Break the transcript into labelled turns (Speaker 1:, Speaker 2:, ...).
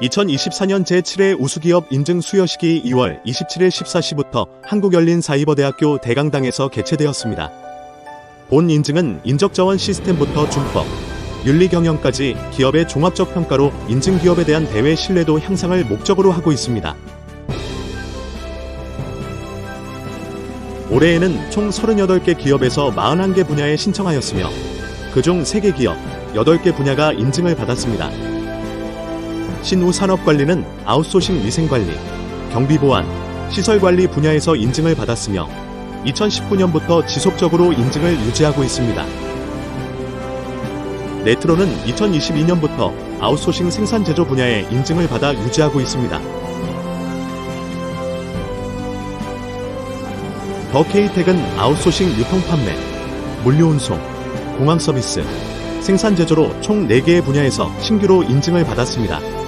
Speaker 1: 2024년 제7회 우수기업 인증 수여식이 2월 27일 14시부터 한국열린사이버대학교 대강당에서 개최되었습니다. 본 인증은 인적자원 시스템부터 준법, 윤리경영까지 기업의 종합적 평가로 인증기업에 대한 대외 신뢰도 향상을 목적으로 하고 있습니다. 올해에는 총 38개 기업에서 41개 분야에 신청하였으며 그중 3개 기업, 8개 분야가 인증을 받았습니다. 신우 산업관리는 아웃소싱 위생관리, 경비보안, 시설관리 분야에서 인증을 받았으며 2019년부터 지속적으로 인증을 유지하고 있습니다. 네트로는 2022년부터 아웃소싱 생산 제조 분야에 인증을 받아 유지하고 있습니다. 더 K텍은 아웃소싱 유통 판매, 물류 운송, 공항 서비스, 생산 제조로 총 4개의 분야에서 신규로 인증을 받았습니다.